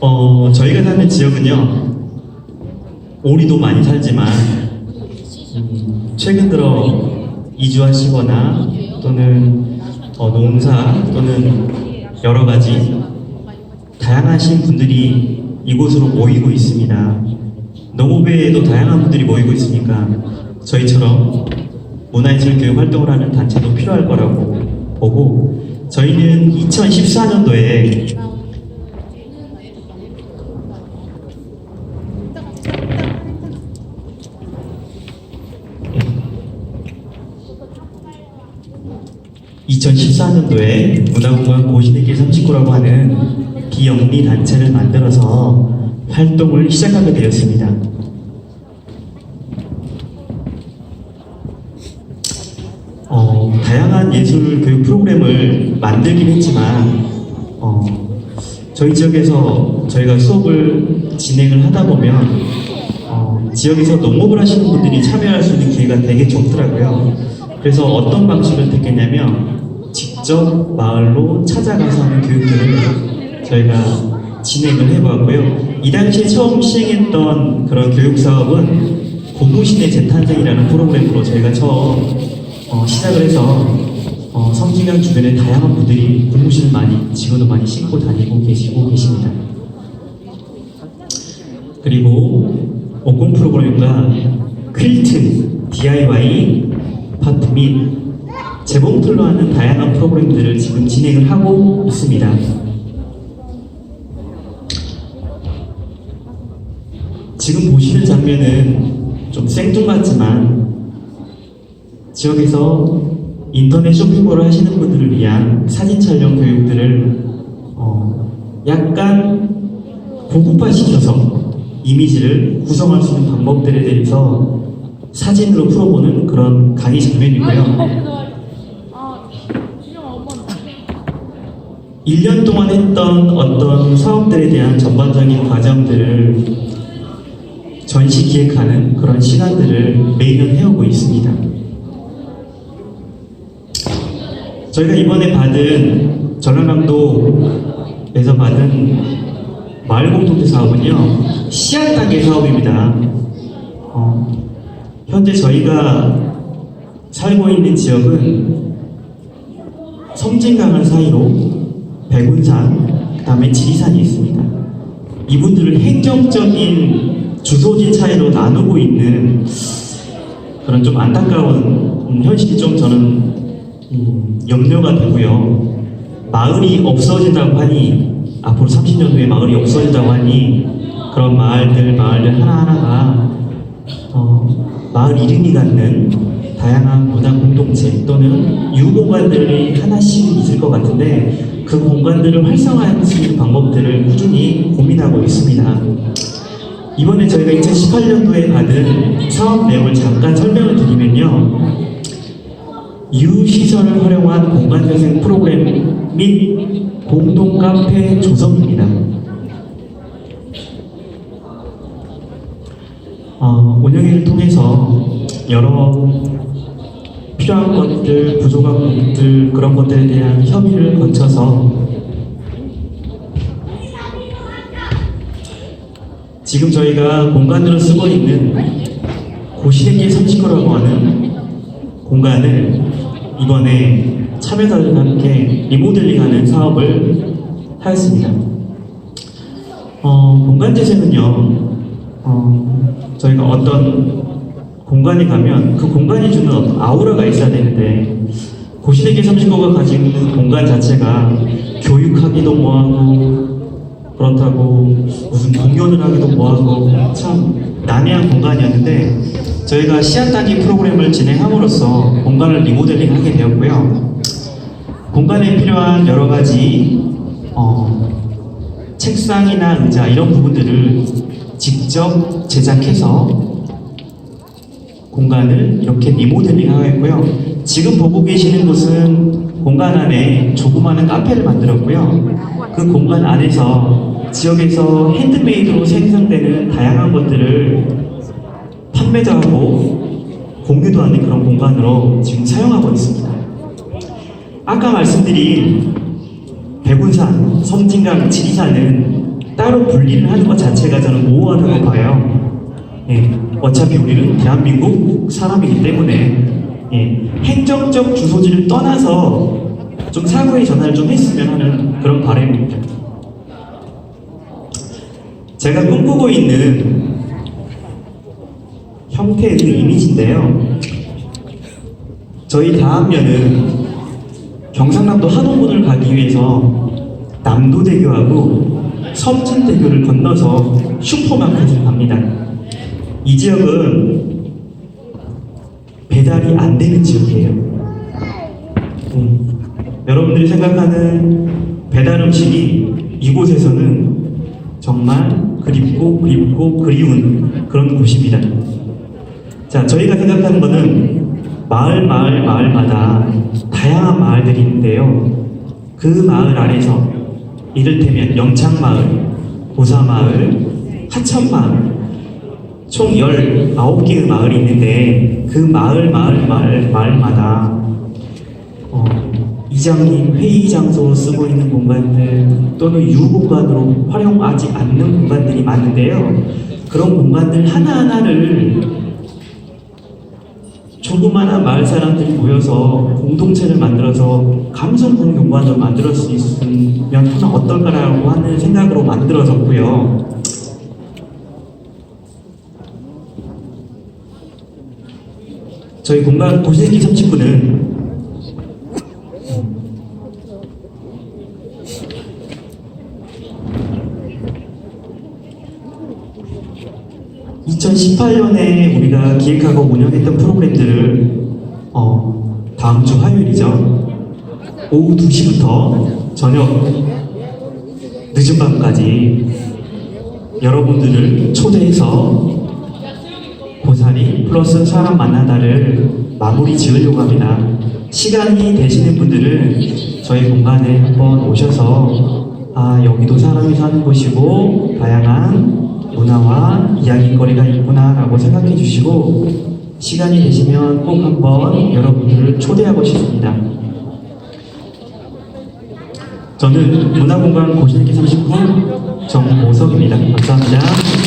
어, 저희가 사는 지역은요, 오리도 많이 살지만, 음, 최근 들어 이주하시거나 또는 어, 농사 또는 여러 가지 다양하신 분들이 이곳으로 모이고 있습니다. 농업에도 다양한 분들이 모이고 있으니까 저희처럼 문화예술 교육 활동을 하는 단체도 필요할 거라고 보고 저희는 2014년도에 (2014년도에) 문화공간 고시대길 39라고 하는 비영리 단체를 만들어서 활동을 시작하게 되었습니다. 어, 다양한 예술 교육 프로그램을 만들긴 했지만 어, 저희 지역에서 저희가 수업을 진행을 하다 보면 어, 지역에서 농업을 하시는 분들이 참여할 수 있는 기회가 되게 적더라고요. 그래서 어떤 방식을 택했냐면 직접 마을로 찾아가서 하는 교육들을 저희가 진행을 해보았고요. 이 당시에 처음 시행했던 그런 교육 사업은 고무신의 재탄생이라는 프로그램으로 저희가 처음 어, 시작을 해서 어, 성진강 주변에 다양한 분들이 고무신을 많이 지금도 많이 신고 다니고 계시고 계십니다. 그리고 원공 프로그램과 퀼트, DIY, 파트 및 재봉틀로 하는 다양한 프로그램들을 지금 진행을 하고 있습니다. 지금 보시는 장면은 좀 생뚱맞지만 지역에서 인터넷 쇼핑몰을 하시는 분들을 위한 사진 촬영 교육들을 어, 약간 고급화시켜서 이미지를 구성할 수 있는 방법들에 대해서 사진으로 풀어보는 그런 강의 장면이고요. 1년 동안 했던 어떤 사업들에 대한 전반적인 과정들을 전시 기획하는 그런 시간들을 매년 해오고 있습니다. 저희가 이번에 받은 전라남도에서 받은 마을 공동체 사업은요 씨앗 단계 사업입니다. 어, 현재 저희가 살고 있는 지역은 섬진강을 사이로 백운산, 그 다음에 지리산이 있습니다. 이분들을 행정적인 주소지 차이로 나누고 있는 그런 좀 안타까운 현실이 좀 저는 음, 염려가 되고요. 마을이 없어진다고 하니 앞으로 30년 후에 마을이 없어진다고 하니 그런 마을들 마을들 하나하나가 어, 마을 이름이 갖는 다양한 문화 공동체 또는 유공간들이 하나씩 있을 것 같은데 그 공간들을 활성화할 수 있는 방법들을 꾸준히 고민하고 있습니다. 이번에 저희가 2018년도에 받은 사업 내용을 잠깐 설명을 드리면요. 유시설을 활용한 공간재생 프로그램 및 공동 카페 조성입니다. 어, 운영회를 통해서 여러 필요한 것들, 부족한 것들, 그런 것들에 대한 협의를 거쳐서 지금 저희가 공간으로 쓰고 있는 고시대길 30호라고 하는 공간을 이번에 참여자들과 함께 리모델링하는 사업을 하였습니다. 어, 공간 재생은요, 어, 저희가 어떤 공간에 가면 그 공간이 주는 아우라가 있어야 되는데 30호가 가지고 있는 공간 자체가 교육하기도 뭐하고 그렇다고 무슨 공연을 하기도 뭐하고 참 난해한 공간이었는데 저희가 씨앗 단위 프로그램을 진행함으로써 공간을 리모델링 하게 되었고요. 공간에 필요한 여러 가지 어, 책상이나 의자 이런 부분들을 직접 제작해서 공간을 이렇게 리모델링 하였고요. 지금 보고 계시는 곳은 공간 안에 조그마한 카페를 만들었고요. 그 공간 안에서 지역에서 핸드메이드로 생산되는 다양한 것들을 판매도 하고 공유도 하는 그런 공간으로 지금 사용하고 있습니다. 아까 말씀드린 백운산, 섬진강, 지리산은 따로 분리를 하는 것 자체가 저는 모호하다고 봐요. 예, 어차피 우리는 대한민국 사람이기 때문에 예, 행정적 주소지를 떠나서 좀 사고의 전환을 좀 했으면 하는 그런 바람입니다. 제가 꿈꾸고 있는 형태의 그 이미지인데요. 저희 다음년은 경상남도 한옥문을 가기 위해서 남도대교하고 섬진대교를 건너서 슈퍼마켓을 갑니다. 이 지역은 배달이 안 되는 지역이에요. 음, 여러분들이 생각하는 배달 음식이 이곳에서는 정말 그립고 그립고 그리운 그런 곳입니다. 자, 저희가 생각하는 거는 마을, 마을, 마을마다 다양한 마을들이 있는데요. 그 마을 안에서 이를테면 영창마을, 보사마을, 하천마을, 총 19개의 마을이 있는데 그 마을, 마을, 마을, 마을마다 어, 이장님 회의 장소로 쓰고 있는 공간들 또는 유공간으로 활용하지 않는 공간들이 많은데요. 그런 공간들 하나하나를 조그마한 마을 사람들이 모여서 공동체를 만들어서 감성 공용관을 만들 수 있으면 어떨까라고 하는 생각으로 만들어졌고요. 저희 공간 도시새끼 39는 2018년에 우리가 기획하고 운영했던 프로그램들을 어, 다음 주 화요일이죠. 오후 2시부터 저녁 늦은 밤까지 여러분들을 초대해서 고사리 플러스 사람 만나다를 마무리 지으려고 합니다. 시간이 되시는 분들은 저희 공간에 한번 오셔서 아 여기도 사람이 사는 곳이고 다양한 문화와 이야기거리가 있구나라고 생각해 주시고 시간이 되시면 꼭 한번 여러분들을 초대하고 싶습니다. 저는 문화공간 고실기 39 정보석입니다. 감사합니다.